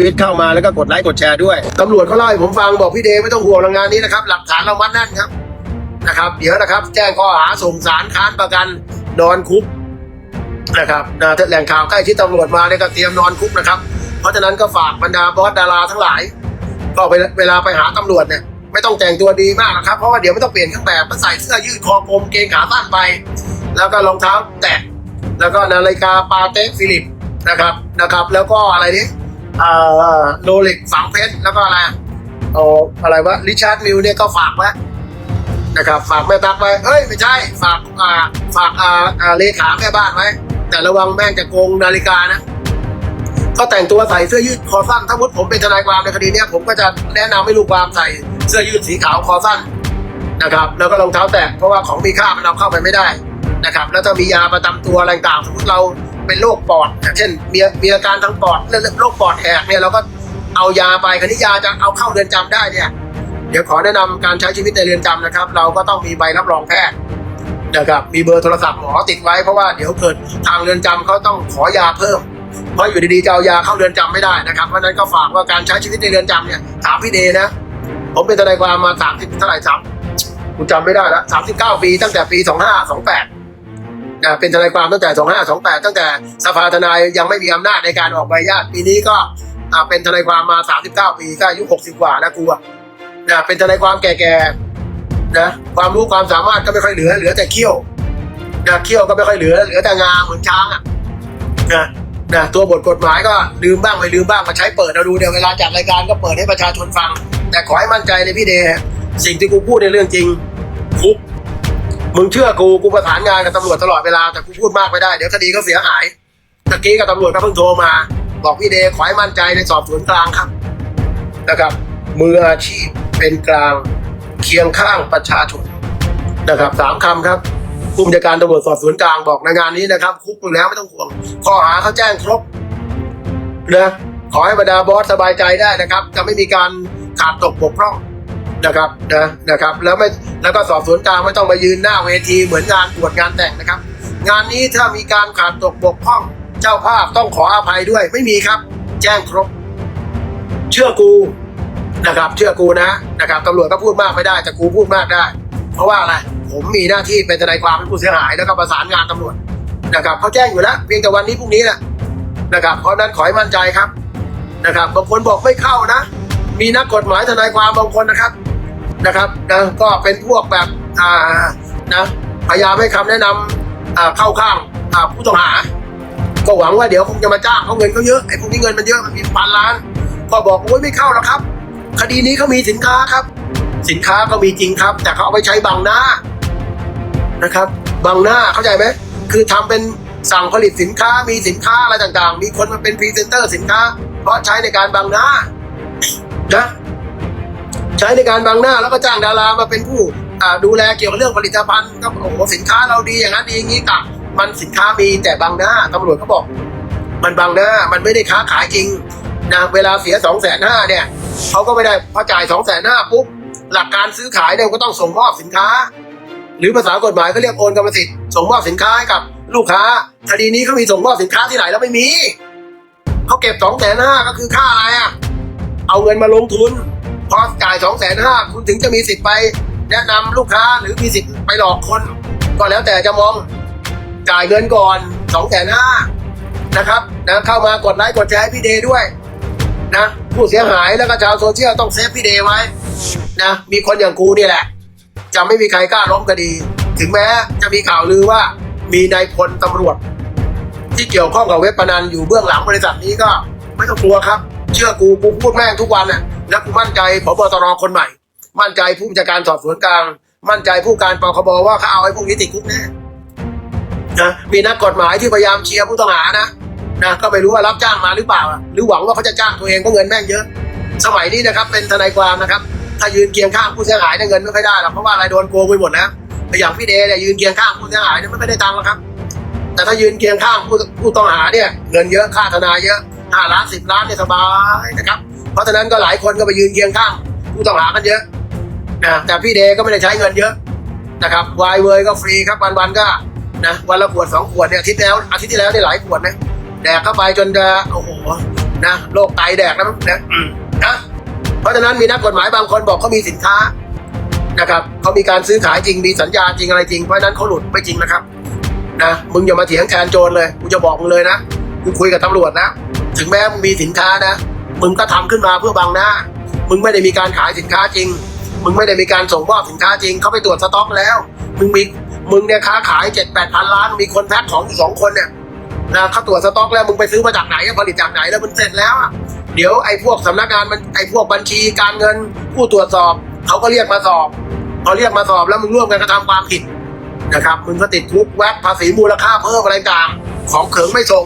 ชีวิตเข้ามาแล้วก็กดไลค์กดแชร์ด้วยตำรวจเขาเล่าให้ผมฟังบอกพี่เดย์ไม่ต้องห่วงงานนี้นะครับหลักฐานเรามัดแน่นครับนะครับเดี๋ยวนะครับแจ้งข้อหาส่งสารค้านประกันนอนคุกนะครับนะแหล่งข่าวใกล้ที่ตำรวจมาเนี่ยก็เตรียมนอนคุกนะครับ เพราะฉะนั้นก็ฝากบรรดาบอสดาราทั้งหลาย ก็เวลาเวลาไปหาตำรวจเนี่ยไม่ต้องแต่งตัวดีมากนะครับ เพราะว่าเดี๋ยวไม่ต้องเปลี่ยนเครื่องแบบมาใส่เสื้อยืดคอกลมเกงขาสั้นไป แล้วก็รองเท้าแตะแล้วก็นาฬิกาปาเต็กฟิลิปนะครับนะครับ แล้วก็อะไรนี่ โรเล็กฝังเพชรแล้วก็อะไรเอาอะไรวะริชาร์ดมิลเนี่ยก็ฝากไว้นะครับฝากแม่ตักไว้เอ้ยไม่ใช่ฝากอ่าฝากอ่าอ่าเลขาแม่บ้านไว้ แต่ระวังแม่งจะโกงนาฬิกานะก็แต่งตัวใส่เสื้อยืดคอสั้นถ้ามุดผมเป็นทนายความในคดีเนี้ยผมก็จะแนะนำให้ลูกความใส่เสื้อยืดสีขาวคอสั้นนะครับ แล้วก็รองเท้าแตะเพราะว่าของมีค่ามันเอาเข้าไปไม่ได้นะครับ แล้วถ้ามียาประจำตัวอะไรต่างสมมติเรา เป็นโรคปอดอย่างเช่นมีมีอาการทางปอดเรื่องโรคปอดแหกเนี่ยเราก็เอายาไปคันนี้ยาจะเอาเข้าเรือนจำได้เนี่ยเดี๋ยวขอแนะนำการใช้ชีวิตในเรือนจำนะครับ เราก็ต้องมีใบรับรองแพทย์นะครับมีเบอร์โทรศัพท์หมอติดไว้เพราะว่าเดี๋ยวเกิดทางเรือนจำเขาต้องขอยาเพิ่ม เพราะอยู่ดีๆจะเอายาเข้าเรือนจำไม่ได้นะครับเพราะนั้นก็ฝากว่าการใช้ชีวิตในเรือนจำเนี่ยถามพี่เดนะ ผมเป็นทนายความมาสามสิบเท่าไหร่สามกูจำไม่ได้ล้วสามสิบเก้าปีตั้งแต่ปีสองห้าสองแปด นะเป็นทนายความตั้งแต่สองห้าสองแปดตั้งแต่สภาทนายยังไม่มีอำนาจในการออกใบอนุญาตปีนี้ก็อ่าเป็นทนายความมาสามสิบเก้าปีก็อายุหกสิบกว่านะกูอะนะเป็นทนายความแก่ๆนะความรู้ความสามารถก็ไม่ค่อยเหลือเหลือแต่เขี้ยวนะเขี้ยวก็ไม่ค่อยเหลือเหลือแต่งาเหมือนช้างอะนะนะตัวบทกฎหมายก็ลืมบ้างไม่ลืมบ้างมาใช้เปิดเราดูเดี๋ยวเวลาจัดรายการก็เปิดให้ประชาชนฟัง แต่ขอให้มั่นใจในพี่เดชสิ่งที่กูพูดในเรื่องจริงคุก มึงเชื่อกูกูประสานงานกับตำรวจตลอดเวลาแต่กูพูดมากไม่ได้เดี๋ยวคดีก็เสียหายตะกี้กับตำรวจก็เพิ่งโทรมา บอกพี่เดชขอให้มั่นใจในสอบสวนกลางครับนะครับมืออาชีพเป็นกลางเคียงข้างประชาชนนะครับสามคำครับผู้บัญชาการตำรวจสอบสวนกลางบอกในงานนี้นะครับ คุกอยู่แล้วไม่ต้องห่วงข้อหาเขาแจ้งครบนะขอให้บรรดาบอสสบายใจได้นะครับ จะไม่มีการขาดตกบกพร่อง นะครับนะนะครับ แล้วไม่แล้วก็สอบสวนกลางไม่ต้องมายืนหน้าเวทีเหมือนงานตรวจงานแต่งนะครับ งานนี้ถ้ามีการขาดตกบกพร่องเจ้าภาพต้องขออภัยด้วยไม่มีครับ แจ้งครบ เชื่อกูนะครับ เชื่อกูนะนะครับตำรวจก็พูดมากไม่ได้แต่กูพูดมากได้ เพราะว่าอะไรผมมีหน้าที่เป็นทนายความเป็นผู้เสียหายแล้วก็ประสานงานตำรวจนะครับเขาแจ้งอยู่แล้วเพียงแต่วันนี้พรุ่งนี้แหละนะครับเพราะฉะนั้นขอให้มั่นใจครับนะครับบางคนบอกไม่เข้านะ มีนักกฎหมายทนายความบางคนนะครับ นะครับนะก็เป็นพวกแบบอ่านะพยายามให้คำแนะนำอ่าเข้าข้างอ่าผู้ต้องหา ก็หวังว่าเดี๋ยวคงจะมาจ้างเขาเงินเขาเยอะไอ้พวกนี้เงินมันเยอะมันมีพันล้าน ก็บอกโอ้ยไม่เข้าหรอกครับ คดีนี้เขามีสินค้าครับ สินค้าก็มีจริงครับ แต่เขาเอาไปใช้บังหน้านะครับบังหน้าเข้าใจไหมคือทำเป็นสั่งผลิตสินค้ามีสินค้าอะไรต่างๆ มีคนมาเป็นพรีเซนเตอร์สินค้า เพราะใช้ในการบังหน้านะ ใช้ในการบังหน้าแล้วก็จ้างดารามาเป็นผู้ดูแลเกี่ยวกับเรื่องผลิตภัณฑ์ก็โอ้โหสินค้าเราดีอย่างนั้นดีอย่างนี้กับมันสินค้ามีแต่บังหน้าตำรวจเขาบอก มันบังหน้ามันไม่ได้ค้าขายจริงนะเวลาเสียสองแสนห้าเนี่ยเขาก็ไม่ได้พอจ่ายสองแสนห้าปุ๊บหลักการซื้อขายเนี่ยก็ต้องส่งมอบสินค้า หรือภาษากฎหมายเขาเรียกโอนกรรมสิทธิ์ส่งมอบสินค้าให้กับลูกค้าคดีนี้เขามีส่งมอบสินค้าที่ไหนแล้วไม่มีเขาเก็บสองแสนห้าก็คือค่าอะไรอะเอาเงินมาลงทุน พอจ่ายสองแสนห้าคุณถึงจะมีสิทธิ์ไปแนะนำลูกค้าหรือมีสิทธิ์ไปหลอกคน ก็แล้วแต่จะมองจ่ายเงินก่อนสองแสนห้านะครับนะเข้ามากดไลค์กดแชร์ให้พี่เดย์ด้วยนะผู้เสียหายแล้วก็ชาวโซเชียลต้องเซฟพี่เดย์ไว้นะมีคนอย่างกูนี่แหละ จะไม่มีใครกล้าล้มคดี ถึงแม้จะมีข่าวลือว่ามีนายพลตำรวจ ที่เกี่ยวข้องกับเว็บพนันอยู่เบื้องหลังบริษัทนี้ก็ไม่ต้องกลัวครับ เชื่อกูกูพูดแม่งทุกวันน่ะ แล้วกูมั่นใจพบตรคนใหม่ มั่นใจผู้บัญชาการสอบสวนกลาง มั่นใจผู้การปคบว่าเขาเอาไอ้พวกนี้ติดคุกแน่นะมีนักกฎหมายที่พยายามเชียร์ผู้ต้องหานะนะก็ไม่รู้ว่ารับจ้างมาหรือเปล่า หรือหวังว่าเขาจะจ้างตัวเองเพราะเงินแม่งเยอะ สมัยนี้นะครับเป็นทนายความนะครับ ถ้ายืนเคียงข้างผู้เสียหายเนี่ยเงินไม่ค่อยได้หรอกเพราะว่าอะไรโดนโกงไปหมดแล้วแต่อย่างพี่เดย์เนี่ยยืนเคียงข้างผู้เสียหายเนี่ยไม่ได้ตังค์หรอกครับ แต่ถ้ายืนเคียงข้างผู้ผู้ต้องหาเนี่ยเงินเยอะค่าทนายเยอะห้าล้านสิบล้านเนี่ยสบายนะครับ เพราะฉะนั้นก็หลายคนก็ไปยืนเคียงข้างผู้ต้องหากันเยอะนะแต่พี่เดก็ไม่ได้ใช้เงินเยอะนะครับวายเวยก็ฟรีครับวันวันๆก็นะวันละขวดสองขวดเนี่ยอาทิตย์แล้วอาทิตย์ที่แล้วได้หลายขวดนะแดกเข้าไปจนจะโอ้โหนะโรคไตแดกแล้วนะนะเพราะฉะนั้นมีนักกฎหมายบางคนบอกเขามีสินค้านะครับเขามีการซื้อขายจริงมีสัญญาจริงอะไรจริงเพราะฉะนั้นเขาหลุดไม่จริงนะครับนะมึงอย่ามาเถียงแทนโจรเลยกูจะบอกมึงเลยนะกูคุยกับตำรวจนะ ถึงแม้มึงมีสินค้านะ มึงก็ทำขึ้นมาเพื่อบังหน้า มึงไม่ได้มีการขายสินค้าจริง มึงไม่ได้มีการส่งมอบสินค้าจริง เขาไปตรวจสต็อกแล้ว มึงมี มึงเนี่ยค้าขายเจ็ดแปดพันล้าน มีคนแพ็คของอยู่สองคนเนี่ยนะเขาตรวจสต็อกแล้วมึงไปซื้อมาจากไหนผลิตจากไหนแล้วมันเสร็จแล้วเดี๋ยวไอ้พวกสำนักงานมันไอ้พวกบัญชีการเงิน ผู้ตรวจสอบเขาก็เรียกมาสอบพอเรียกมาสอบแล้วมึงร่วมกันกระทำความผิดนะครับมึงก็ติดคุกแวดภาษีมูลค่าเพิ่มอะไรต่างของเขิงไม่ส่ง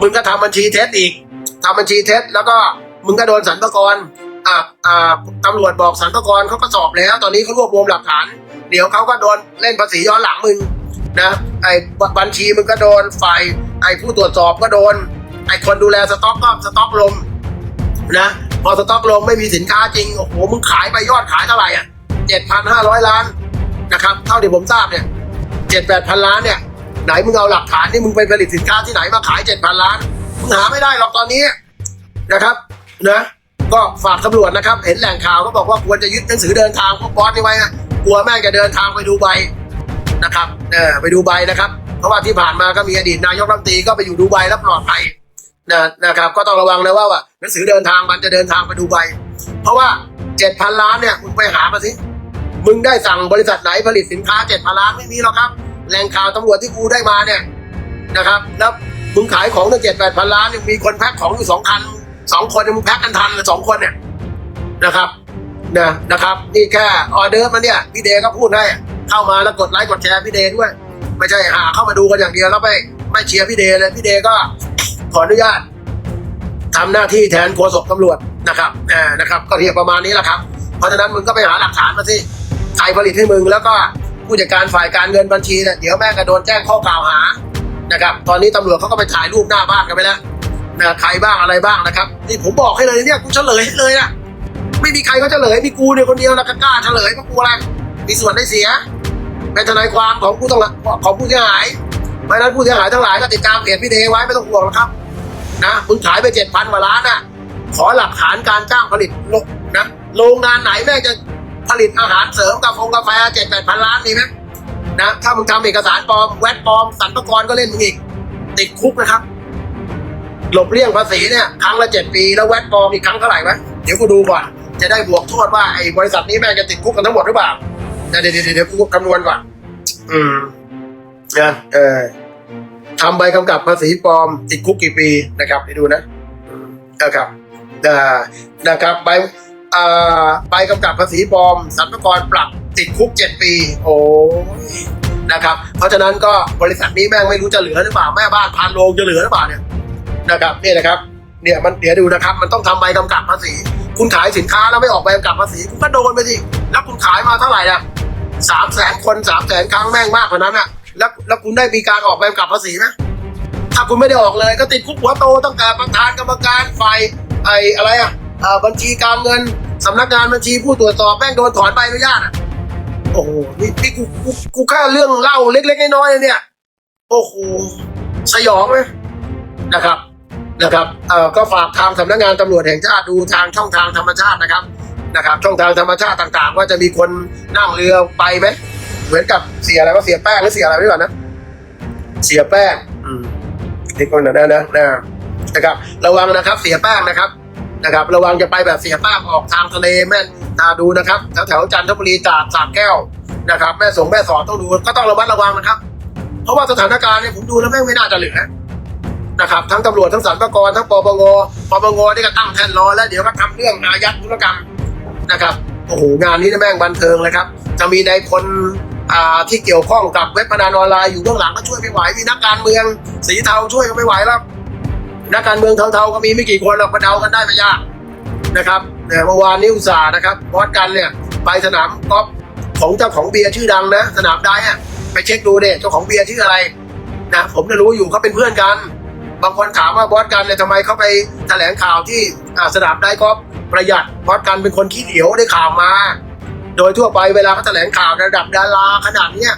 มึงก็ทำบัญชีเท็จอีกทำบัญชีเท็จแล้วก็ มึงก็โดนสรรพากรอ่าอ่าตำรวจบอกสรรพากรเขาก็สอบแล้ว ตอนนี้เขารวบรวมหลักฐาน เดี๋ยวเขาก็โดนเล่นภาษีย้อนหลังมึงนะไอ้บัญชีมึงก็โดนฝ่ายไอ้ผู้ตรวจสอบก็โดน ไอ้คนดูแลสต็อกก็สต็อกลมนะพอสต็อกลมไม่มีสินค้าจริงโอ้โหมึงขายไปยอดขายเท่าไหร่อะเจ็ดพันห้าร้อยล้านนะครับเท่าที่ผมทราบเนี่ยเจ็ดแปดพันล้านเนี่ยไหนมึงเอาหลักฐานที่มึงไปผลิตสินค้าที่ไหนมาขายเจ็ดพันล้านมึงหาไม่ได้หรอกตอนนี้นะครับ นะก็ฝากตำรวจนะครับ เห็นแหล่งข่าวก็บอกว่าควรจะยึดหนังสือเดินทางพวกบอสนี่ไว้นะกลัวแม่งจะเดินทางไปดูใบนะครับเออไปดูใบนะครับ เพราะว่าที่ผ่านมาก็มีอดีตนายกรัฐมนตรีก็ไปอยู่ดูใบแล้วปลอดภัยนะนะครับ ก็ต้องระวังนะว่าว่าหนังสือเดินทางมันจะเดินทางไปดูใบ เพราะว่าเจ็ดพันล้านเนี่ยมึงไปหามาสิมึงได้สั่งบริษัทไหนผลิตสินค้าเจ็ดพันล้านไม่มีหรอกครับแหล่งข่าวตำรวจที่กูได้มาเนี่ยนะครับแล้วมึงขายของตั้งเจ็ดแปดพันล้านเนี่ยมีคนแพ็คของอยู่สองคัน สองคนมึงแพ็คกันทันเลยสองคนเนี่ยนะครับนะนะครับนี่แค่ออเดอร์มาเนี่ยพี่เดก็พูดให้เข้ามาแล้วกดไลค์กดแชร์พี่เดด้วยไม่ใช่หาเข้ามาดูกันอย่างเดียวแล้วไม่ไม่เชียร์พี่เดเลยพี่เดก็ขออนุญาตทำหน้าที่แทนโฆษกตำรวจนะครับอ่านะครับ ก็เรียกประมาณนี้แหละครับ เพราะฉะนั้นมึงก็ไปหาหลักฐานมาสิใครผลิตให้มึงแล้วก็ผู้จัดการฝ่ายการเงินบัญชีเนี่ยเดี๋ยวแม่งก็โดนแจ้งข้อกล่าวหานะครับ ตอนนี้ตำรวจเขาก็ไปถ่ายรูปหน้าบ้านกันไปแล้ว นะใครบ้างอะไรบ้างนะครับ นี่ผมบอกให้เลยเนี่ยกูเฉลยให้เลยอะไม่มีใครเขาเฉลยมีกูเนี่ยคนเดียวนะก็กล้าเฉลยเพราะกูอะไรมีส่วนได้เสียเป็นทนายความของผู้ต้องละของผู้เสียหายเพราะนั้นผู้เสียหายทั้งหลายก็ติดตามเพจพี่เดไว้ไม่ต้องห่วงหรอกครับนะมึงขายไปเจ็ดพันกว่าล้านอะขอหลักฐานการจ้างผลิตโรงนะโรงงานไหนแม่จะผลิตอาหารเสริมกาแฟกาแฟเจ็ดแปดพันล้านมีไหมนะถ้ามึงทำเอกสารปลอมแวดปลอมสรรพากรก็เล่นมึงอีกติดคุกนะครับ หลบเลี่ยงภาษีเนี่ยครั้งละเจ็ดปีแล้วแวดปลอมอีกครั้งเท่าไหร่วะเดี๋ยวกูดูก่อน จะได้บวกโทษว่าไอ้บริษัทนี้แม่งจะติดคุกกันทั้งหมดหรือเปล่าเดี๋ยวเดี๋ยวเดี๋ยวกูคำนวณก่อนอืมนะเออทำใบกำกับภาษีปลอม ติดคุกกี่ปีนะครับไปดูนะนะครับอ่านะครับใบอ่าใบกำกับภาษีปลอมสรรพากรปรับติดคุกเจ็ดปี โอ้ยนะครับ เพราะฉะนั้นก็บริษัทนี้แม่งไม่รู้จะเหลือหรือเปล่าแม่บ้านพันโรงจะเหลือหรือเปล่าเนี่ย นะครับนี่นะครับเนี่ยมันเดี๋ยวดูนะครับ มันต้องทำใบกำกับภาษี คุณขายสินค้าแล้วไม่ออกใบกำกับภาษีคุณก็โดนไปสิแล้วคุณขายมาเท่าไหร่อะสามแสนคนสามแสนครั้งแม่งมากกว่านั้นอะแล้วแล้วคุณได้มีการออกใบกำกับภาษีไหมถ้าคุณไม่ได้ออกเลยก็ติดคุกหัวโตตั้งแต่ประธานกรรมการฝ่ายไอ้อะไรอะบัญชีการเงินสำนักงานบัญชีผู้ตรวจสอบแม่งโดนถอนใบอนุญาตอะโอ้โหนี่นี่กูกูกูแค่เรื่องเล่าเล็กๆน้อยๆเนี่ย โอ้โหสยองเลยนะครับ นะครับเอ่อก็ฝากทางสำนักงานตำรวจแห่งชาติดูทางช่องทางธรรมชาตินะครับนะครับ ช่องทางธรรมชาติต่างๆ ว่าจะมีคนนั่งเรือไปไหมเหมือนกับเสียอะไรว่าเสียแป้งหรือเสียอะไรไม่ก่อนนะ เสียแป้ง อืมนี่คนนั้นนะนะนะนะครับ ระวังนะครับ เสียแป้งนะครับนะครับ ระวังจะไปแบบเสียแป้งออกทางทะเลแม่ตาดูนะครับแถวแถวๆจันทบุรีตาดสระแก้วนะครับ แม่สงแม่สอนต้องดูก็ต้องระมัดระวังนะครับ เพราะว่าสถานการณ์เนี่ยผมดูแล้วแม่งไม่น่าจะเหลือ นะครับทั้งตำรวจทั้งสรรพากรทั้งปปงปปงนี่ก็ตั้งแท่นรอแล้วเดี๋ยวก็ทำเรื่องอายัดธุรกรรมนะครับโอ้โหงานนี้นะแม่งบันเทิงเลยครับ จะมีในคนอ่าที่เกี่ยวข้องกับเว็บพนันออนไลน์อยู่เบื้องหลังก็ช่วยไม่ไหวมีนักการเมืองสีเทาช่วยก็ไม่ไหวแล้วนักการเมืองเทาๆก็มีไม่กี่คนหรอกมาเดากันได้ไม่ยากนะครับแต่เมื่อวานนี้อุตส่าห์นะครับบอสกันเนี่ยไปสนามกอล์ฟของเจ้าของเบียร์ชื่อดังนะ สนามได้ไปเช็คดูเนี่ยเจ้าของเบียร์ชื่ออะไรนะผมจะรู้อยู่เขาเป็นเพื่อนกัน บางคนถามว่าบอสกันเนี่ยทำไมเขาไปแถลงข่าวที่สนามได้ก็ประหยัดบอสกันเป็นคนขี้เหนียวได้ข่าวมา โดยทั่วไปเวลาเขาแถลงข่าวระดับดาราขนาดเนี้ย